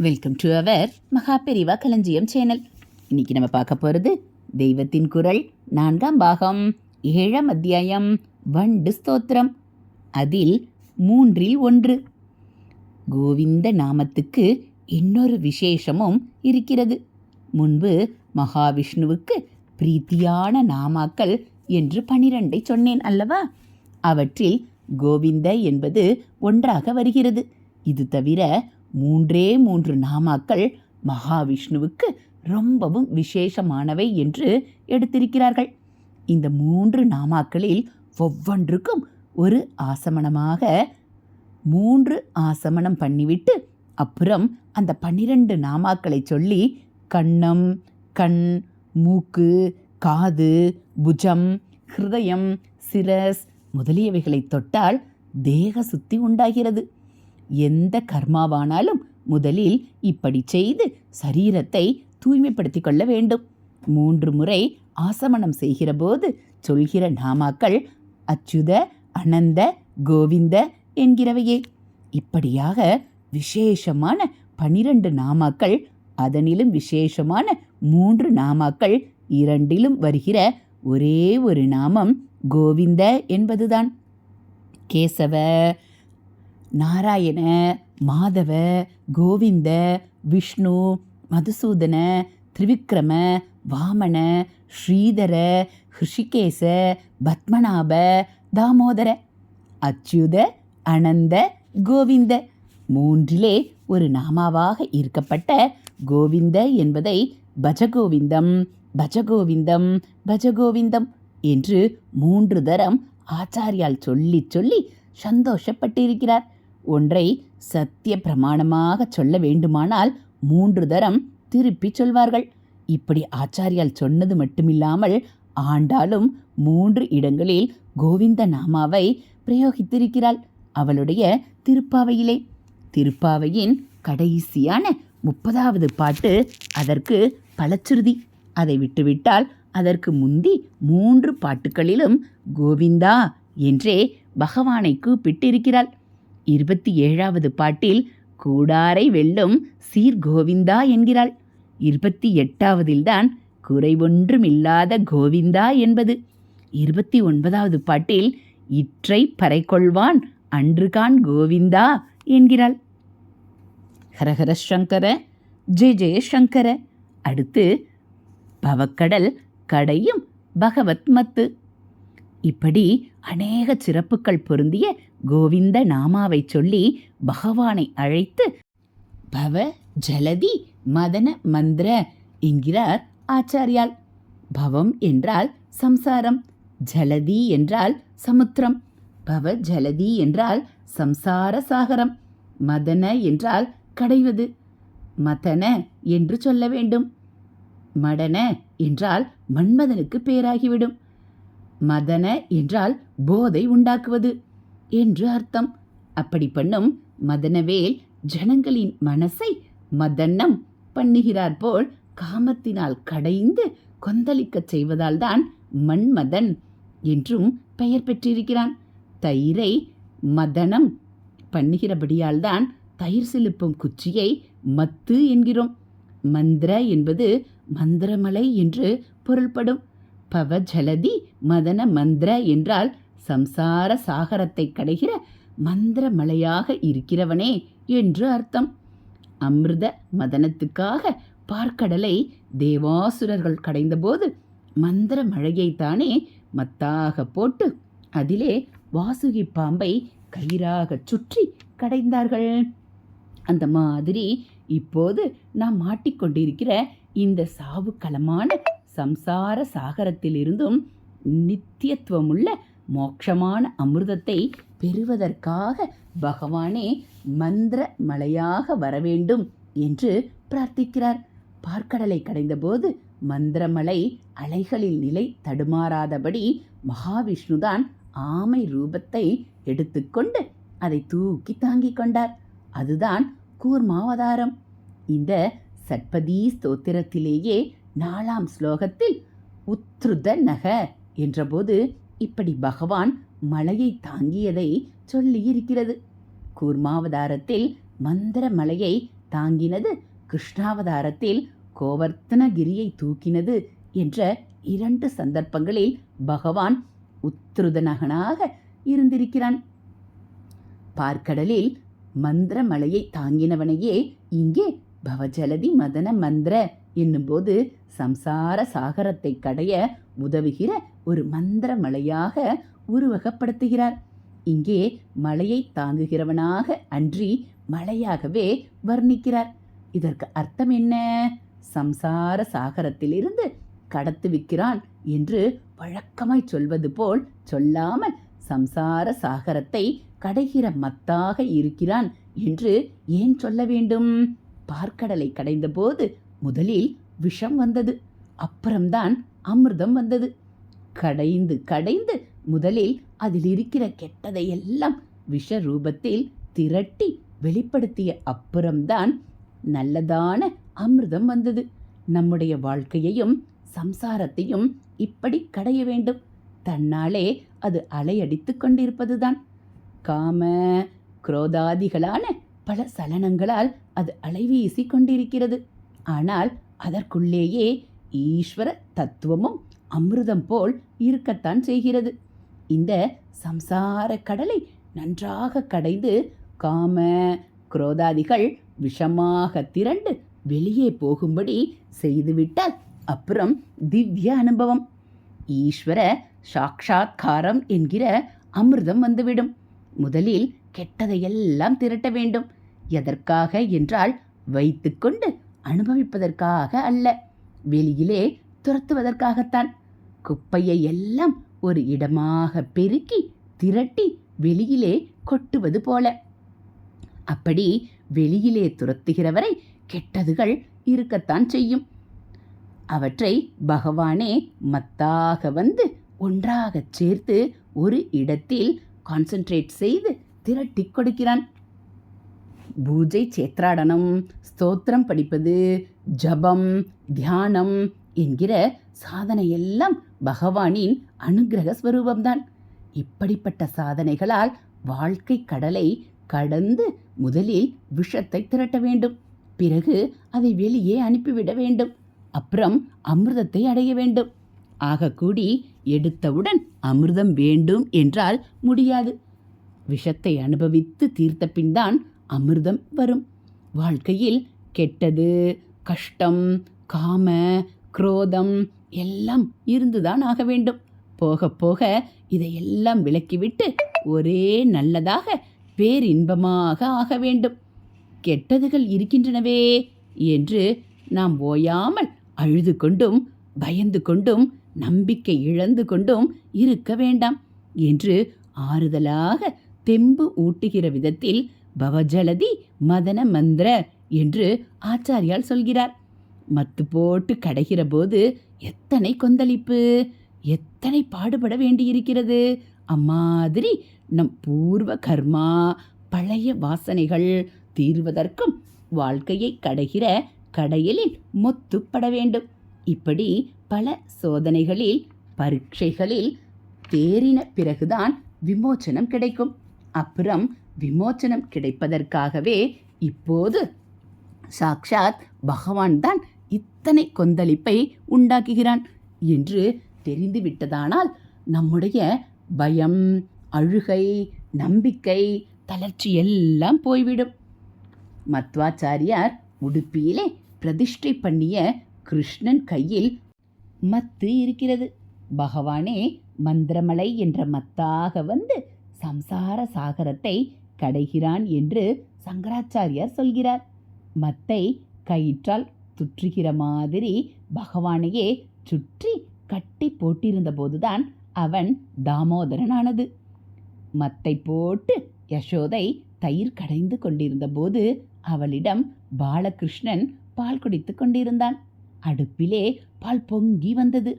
Welcome to our மகா பெரிவா களஞ்சியம் channel இன்னைக்கு நம்ம பார்க்க போகிறது தெய்வத்தின் குரல் நான்காம் பாகம் ஏழாம் அத்தியாயம் வண்டு ஸ்தோத்திரம். அதில் மூன்றில் ஒன்று. கோவிந்த நாமத்துக்கு இன்னொரு விசேஷமும் இருக்கிறது. முன்பு மகாவிஷ்ணுவுக்கு பிரீத்தியான நாமாக்கள் என்று பனிரெண்டை சொன்னேன் அல்லவா? அவற்றில் கோவிந்த என்பது ஒன்றாக வருகிறது. இது தவிர மூன்றே மூன்று நாமாக்கள் மகாவிஷ்ணுவுக்கு ரொம்பவும் விசேஷமானவை என்று எடுத்திருக்கிறார்கள். இந்த மூன்று நாமாக்களில் ஒவ்வொன்றுக்கும் ஒரு ஆசமனமாக மூன்று ஆசமனம் பண்ணிவிட்டு அப்புறம் அந்த பன்னிரண்டு நாமாக்களை சொல்லி கண்ணம் கண் மூக்கு காது புஜம் ஹிருதயம் சிரஸ் முதலியவைகளை தொட்டால் தேக சுத்தி உண்டாகிறது. எந்த கர்மாவானாலும் முதலில் இப்படி செய்து சரீரத்தை தூய்மைப்படுத்திக் கொள்ள வேண்டும். மூன்று முறை ஆசமனம் செய்கிறபோது சொல்கிற நாமாக்கள் அச்சுத அனந்த கோவிந்த என்கிறவையே. இப்படியாக விசேஷமான பனிரெண்டு நாமாக்கள் அதனிலும் விசேஷமான மூன்று நாமாக்கள் இரண்டிலும் வருகிற ஒரே ஒரு நாமம் கோவிந்த என்பதுதான். கேசவ நாராயண மாதவ கோவிந்த விஷ்ணு மதுசூதன திரிவிக்ரம வாமன ஸ்ரீதர ஹிருஷிகேச பத்மநாப தாமோதர அச்சுத அனந்த கோவிந்த மூன்றிலே ஒரு நாமாவாக இருக்கப்பட்ட கோவிந்த என்பதை பஜகோவிந்தம் பஜகோவிந்தம் பஜகோவிந்தம் என்று மூன்று தரம் ஆச்சாரியால் சொல்லி சொல்லி சந்தோஷப்பட்டிருக்கிறார். ஒன்றை சத்திய பிரமாணமாக சொல்ல வேண்டுமானால் மூன்று தரம் திருப்பி சொல்வார்கள். இப்படி ஆச்சாரியால் சொன்னது மட்டுமில்லாமல் ஆண்டாலும் மூன்று இடங்களில் கோவிந்த நாமாவை பிரயோகித்திருக்கிறாள். அவளுடைய திருப்பாவையிலே. திருப்பாவையின் கடைசியான முப்பதாவது பாட்டு அதற்கு பலச்சுருதி அதை விட்டுவிட்டால் அதற்கு முந்தி மூன்று பாட்டுகளிலும் கோவிந்தா என்றே பகவானை கூப்பிட்டிருக்கிறாள். இருபத்தி ஏழாவது பாட்டில் கூடாரை வெல்லும் சீர் கோவிந்தா என்கிறாள். இருபத்தி எட்டாவதில்தான் குறைவொன்றுமில்லாத கோவிந்தா என்பது. இருபத்தி ஒன்பதாவது பாட்டில் இற்றை பறைகொள்வான் அன்றுகான் கோவிந்தா என்கிறாள். ஹரஹர சங்கர ஜெய ஜெய சங்கர. அடுத்து பவக்கடல் கடையும் பகவத் மத்து. இப்படி அநேக சிறப்புகள் பொருந்திய கோவிந்த நாமாவை சொல்லி பகவானை அழைத்து பவ ஜலதி மதன மந்திர என்கிறார் ஆச்சாரியால். பவம் என்றால் சம்சாரம் ஜலதி என்றால் சமுத்திரம் பவ ஜலதி என்றால் சம்சார சாகரம் மதன என்றால் கடைவது மதன என்று சொல்ல வேண்டும் மடன என்றால் மன்மதனுக்கு பேராகிவிடும் மதன என்றால் போதை உண்டாக்குவது. என்று அர்த்தம். அப்படி பண்ணும் மதனவேல் ஜனங்களின் மனசை மதன்னம் பண்ணுகிறார் போல் காமத்தினால் கடைந்து கொந்தளிக்கச் செய்வதால்தான் மன்மதன் என்றும் பெயர் பெற்றிருக்கிறான். தயிரை மதனம் பண்ணுகிறபடியால்தான் தயிர் செலுப்பும் குச்சியை மத்து என்கிறோம். மந்திர என்பது மந்திரமலை என்று பொருள்படும். பவஜலதி மதன மந்திர என்றால் சம்சார சாகரத்தை கடைகிற மந்திர மலையாக இருக்கிறவனே என்று அர்த்தம். அமிர்த மதனத்துக்காக பார்க்கடலை தேவாசுரர்கள் கடைந்தபோது மந்திர மழையைத்தானே மத்தாக போட்டு அதிலே வாசுகி பாம்பை கயிறாகச் சுற்றி கடைந்தார்கள். அந்த மாதிரி இப்போது நாம் மாட்டிக்கொண்டிருக்கிற இந்த சாவுக்களமான சம்சார சாகரத்திலிருந்தும் நித்தியத்துவமுள்ள மோட்சமான அமிர்தத்தை பெறுவதற்காக பகவானே மந்திர மலையாக வரவேண்டும் என்று பிரார்த்திக்கிறார். பார்க்கடலை கடைந்தபோது மந்திரமலை அலைகளில் நிலை தடுமாறாதபடி மகாவிஷ்ணுதான் ஆமை ரூபத்தை எடுத்துக்கொண்டு அதை தூக்கி தாங்கிக் கொண்டார். அதுதான் கூர்மாவதாரம். இந்த சட்பதி ஸ்தோத்திரத்திலேயே நாலாம் ஸ்லோகத்தில் உத்ருத நக என்றபோது இப்படி பகவான் மலையை தாங்கியதை சொல்லியிருக்கிறது. கூர்மாவதாரத்தில் மந்திர மலையை தாங்கினது கிருஷ்ணாவதாரத்தில் கோவர்த்தனகிரியை தூக்கினது என்ற இரண்டு சந்தர்ப்பங்களில் பகவான் உத்ருதனகனாக இருந்திருக்கிறான். பார்க்கடலில் மந்திர மலையை தாங்கினவனையே இங்கே பவஜலதி மதன மந்திர என்னும்போது சம்சார சாகரத்தை கடைய உதவுகிற ஒரு மந்திர மலையாக உருவகப்படுத்துகிறார். இங்கே மலையை தாங்குகிறவனாக அன்றி மலையாகவே வர்ணிக்கிறார். இதற்கு அர்த்தம் என்ன? சம்சார சாகரத்திலிருந்து கடத்துவிக்கிறான் என்று வழக்கமாய் சொல்வது போல் சொல்லாமல் சம்சார சாகரத்தை கடைகிற மத்தாக இருக்கிறான் என்று ஏன் சொல்ல வேண்டும்? பார்க்கடலை கடைந்தபோது முதலில் விஷம் வந்தது அப்புறம்தான் அமிர்தம் வந்தது. கடைந்து கடைந்து முதலில் அதில் இருக்கிற கெட்டதையெல்லாம் விஷ ரூபத்தில் திரட்டி வெளிப்படுத்திய அப்புறம்தான் நல்லதான அமிர்தம் வந்தது. நம்முடைய வாழ்க்கையையும் சம்சாரத்தையும் இப்படி கடைய வேண்டும். தன்னாலே அது அலையடித்து கொண்டிருப்பதுதான். காம குரோதாதிகளான பல சலனங்களால் அது அலைவீசி கொண்டிருக்கிறது. ஆனால் அதற்குள்ளேயே ஈஸ்வர தத்துவமும் அமிர்தம் போல் இருக்கத்தான் செய்கிறது. இந்த சம்சார கடலை நன்றாக கடைந்து காம குரோதாதிகள் விஷமாக திரண்டு வெளியே போகும்படி செய்துவிட்டால் அப்புறம் திவ்ய அனுபவம். ஈஸ்வர சாக்ஷாத்காரம் என்கிற அமிர்தம் வந்துவிடும். முதலில் கெட்டதையெல்லாம் திரட்ட வேண்டும். எதற்காக என்றால் வைத்துக்கொண்டு அனுபவிப்பதற்காக அல்ல. வெளியிலே துரத்துவதற்காகத்தான். குப்பையை எல்லாம் ஒரு இடமாக பெருக்கி திரட்டி வெளியிலே கொட்டுவது போல. அப்படி வெளியிலே துரத்துகிறவரை கெட்டதுகள் இருக்கத்தான் செய்யும். அவற்றை பகவானே மத்தாக வந்து ஒன்றாகச் சேர்த்து ஒரு இடத்தில் கான்சென்ட்ரேட் செய்து திரட்டி கொடுக்கிறான். பூஜை சேத்ராடனம் ஸ்தோத்திரம் படிப்பது ஜபம் தியானம் என்கிற சாதனையெல்லாம் பகவானின் அனுகிரக ஸ்வரூபம்தான் இப்படிப்பட்ட சாதனைகளால் வாழ்க்கை கடலை கடந்து முதலில் விஷத்தை திரட்ட வேண்டும். பிறகு அதை வெளியே அனுப்பிவிட வேண்டும். அப்புறம் அமிர்தத்தை அடைய வேண்டும். ஆகக்கூடி எடுத்தவுடன் அமிர்தம் வேண்டும் என்றால் முடியாது. விஷத்தை அனுபவித்து தீர்த்த பின்தான் அமிர்தம் வரும். வாழ்க்கையில் கெட்டது கஷ்டம் காம குரோதம் எல்லாம் இருந்துதான் ஆக வேண்டும். போக போக இதையெல்லாம் விலக்கிவிட்டு ஒரே நல்லதாக பேரின்பமாக ஆக வேண்டும். கெட்டதுகள் இருக்கின்றனவே என்று நாம் ஓயாமல் அழுது கொண்டும் பயந்து கொண்டும் நம்பிக்கை இழந்து கொண்டும் இருக்க வேண்டாம் என்று ஆறுதலாக தெம்பு ஊட்டுகிற விதத்தில் பவஜலதி மதன மந்திர என்று ஆச்சாரியால் சொல்கிறார். மத்து போட்டு கடைகிற போது எத்தனை கொந்தளிப்பு எத்தனை பாடுபட வேண்டியிருக்கிறது. அம்மாதிரி நம் பூர்வ கர்மா பழைய வாசனைகள் தீர்வதற்கும் வாழ்க்கையை கடைகிற கடையலில் மொத்துப்பட வேண்டும். இப்படி பல சோதனைகளில் பரீட்சைகளில் தேறின பிறகுதான் விமோச்சனம் கிடைக்கும். அப்புறம் விமோச்சனம் கிடைப்பதற்காகவே இப்போது சாக்ஷாத் பகவான் தான் இத்தனை கொந்தளிப்பை உண்டாக்குகிறான் என்று தெரிந்துவிட்டதானால் நம்முடைய பயம் அழுகை நம்பிக்கை தளர்ச்சி எல்லாம் போய்விடும். மத்வாச்சாரியார் உடுப்பியிலே பிரதிஷ்டை பண்ணிய கிருஷ்ணன் கையில் மத்து இருக்கிறது. பகவானே மந்திரமலை என்ற மத்தாக வந்து சம்சார சாகரத்தை கடைகிறான் என்று சங்கராச்சாரியார் சொல்கிறார். மத்தை கயிற்றால் சுற்றுகிற மாதிரி பகவானையே சுற்றி கட்டி போட்டிருந்த போதுதான் அவன் தாமோதரனானது. மத்தை போட்டு யசோதை தயிர் கடைந்து கொண்டிருந்த போது அவளிடம் பாலகிருஷ்ணன் பால் குடித்து கொண்டிருந்தான். அடுப்பிலே பால் பொங்கி வந்தது.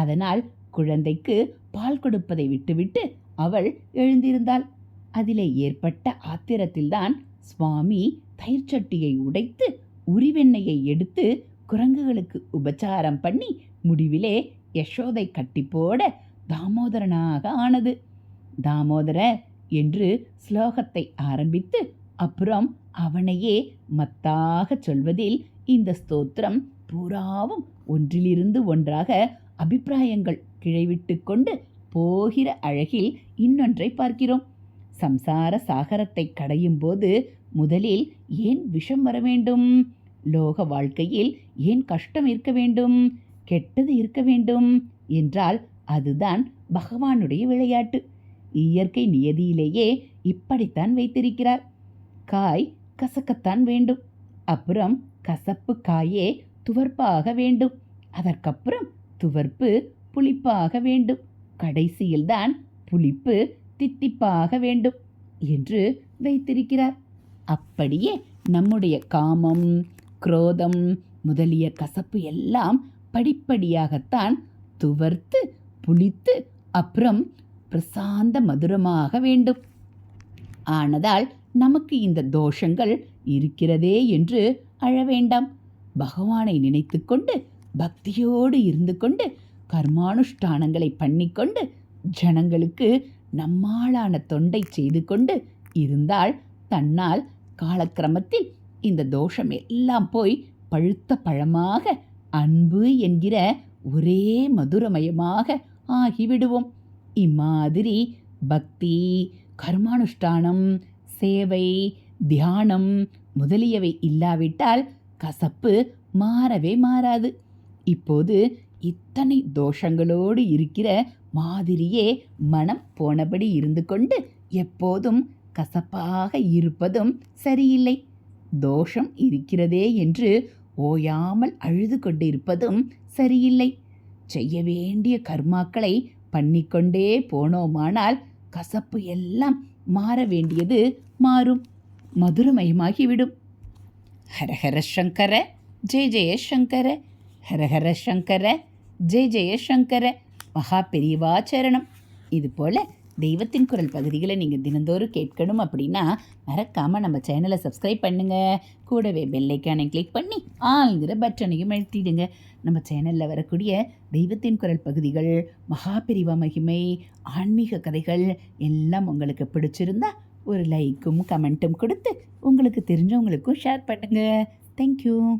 அதனால் குழந்தைக்கு பால் கொடுப்பதை விட்டுவிட்டு அவள் எழுந்திருந்தாள். அதிலே ஏற்பட்ட ஆத்திரத்தில்தான் சுவாமி தயிர் சட்டியை உடைத்து உரிவெண்ணையை எடுத்து குரங்குகளுக்கு உபச்சாரம் பண்ணி முடிவிலே யசோதை கட்டி போட தாமோதரனாக ஆனது. தாமோதர என்று ஸ்லோகத்தை ஆரம்பித்து அப்புறம் அவனையே மத்தாக சொல்வதில் இந்த ஸ்தோத்திரம் பூராவும் ஒன்றிலிருந்து ஒன்றாக அபிப்பிராயங்கள் கிழைவிட்டு கொண்டு போகிற அழகில் இன்னொன்றை பார்க்கிறோம். சம்சார சாகரத்தை கடையும் போது முதலில் ஏன் விஷம் வர வேண்டும்? லோக வாழ்க்கையில் ஏன் கஷ்டம் இருக்க வேண்டும்? கெட்டது இருக்க வேண்டும் என்றால் அதுதான் பகவானுடைய விளையாட்டு. இயற்கை நியதியிலேயே இப்படித்தான் வைத்திருக்கிறார். காய் கசக்கத்தான் வேண்டும். அப்புறம் கசப்பு காயே துவர்ப்பாக வேண்டும். அதற்கப்புறம் துவர்ப்பு புளிப்பாக வேண்டும். கடைசியில்தான் புளிப்பு தித்திப்பாக வேண்டும் என்று வைத்திருக்கிறார். அப்படியே நம்முடைய காமம் குரோதம் முதலிய கசப்பு எல்லாம் படிப்படியாகத்தான் துவர்த்து புளித்து அப்புறம் பிரசாந்த மதுரமாக வேண்டும். ஆனதால் நமக்கு இந்த தோஷங்கள் இருக்கிறதே என்று அழ வேண்டாம். பகவானை நினைத்துக்கொண்டு பக்தியோடு இருந்து கொண்டு கர்மானுஷ்டானங்களை பண்ணிக்கொண்டு ஜனங்களுக்கு நம்மாலான தொண்டை செய்து கொண்டு இருந்தால் தன்னால் காலக்கிரமத்தில் இந்த தோஷம் எல்லாம் போய் பழுத்த பழமாக அன்பு என்கிற ஒரே மதுரமயமாக ஆகிவிடுவோம். இம்மாதிரி பக்தி கர்மானுஷ்டானம் சேவை தியானம் முதலியவை இல்லாவிட்டால் கசப்பு மாறவே மாறாது. இப்போது இத்தனை தோஷங்களோடு இருக்கிற மாதிரியே மனம் போனபடி இருந்து கொண்டு எப்போதும் கசப்பாக இருப்பதும் சரியில்லை. தோஷம் இருக்கிறதே என்று ஓயாமல் அழுது கொண்டிருப்பதும் சரியில்லை. செய்ய வேண்டிய கர்மாக்களை பண்ணிக்கொண்டே போனோமானால் கசப்பு எல்லாம் மாற வேண்டியது மாறும். மதுரமயமாகிவிடும். ஹரஹர சங்கர ஜெய ஜெய சங்கர ஹரஹர சங்கர ஜெய ஜெய சங்கரை. மகா பெரியவாச்சரணம் இது போல் தெய்வத்தின் குரல் பகுதிகளை நீங்கள் தினந்தோறும் கேட்கணும் அப்படின்னா மறக்காமல் நம்ம சேனலை சப்ஸ்கிரைப் பண்ணுங்கள் கூடவே பெல்லைக்கானை கிளிக் பண்ணி ஆளுங்கிற பட்டனையும் அழுத்திடுங்க. நம்ம சேனலில் வரக்கூடிய தெய்வத்தின் குரல் பகுதிகள் மகா மகிமை ஆன்மீக கதைகள் எல்லாம் உங்களுக்கு பிடிச்சிருந்தா ஒரு லைக்கும் கமெண்ட்டும் கொடுத்து உங்களுக்கு தெரிஞ்சவங்களுக்கும் ஷேர் பண்ணுங்கள் தேங்க்யூ